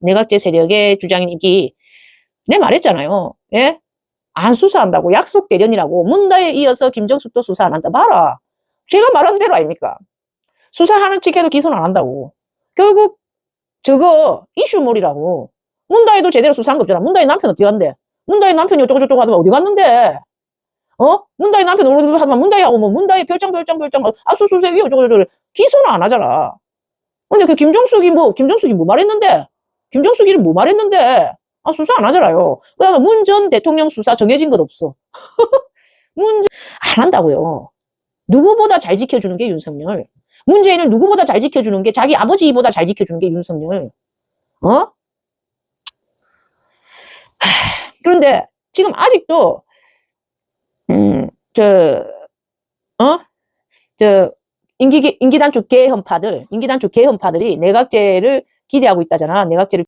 내각제 세력의 주장인 이기 내 말했잖아요. 예? 안 수사한다고 약속 대련이라고 문다에 이어서 김정숙도 수사 안 한다. 봐라. 제가 말한 대로 아닙니까? 수사하는 척해도 기소는 안 한다고. 결국 저거 이슈몰이라고. 문다에도 제대로 수사한 거 없잖아. 문다의 남편 어디 간대? 문다의 남편이 어쩌고저쩌고 하더만 어디 갔는데? 어? 문다의 남편 오르르 하더만 문다이하고 뭐 문다의 별장 별장 별장 압수수색이 어쩌고저쩌고 기소는 안 하잖아. 근데 그 김정숙이 뭐 김정숙이 뭐 말했는데? 김정숙이는 뭐 말했는데? 아 수사 안 하잖아요. 그래서 문전 대통령 수사 정해진 것 없어. 문전안 한다고요. 누구보다 잘 지켜주는 게 윤석열. 문재인을 누구보다 잘 지켜주는 게 자기 아버지보다 잘 지켜주는 게 윤석열. 어? 하, 그런데 지금 아직도 음, 저, 어? 저, 임기, 임기단축 개헌파들, 임기단축 개헌파들이 내각제를 기대하고 있다잖아. 내각제를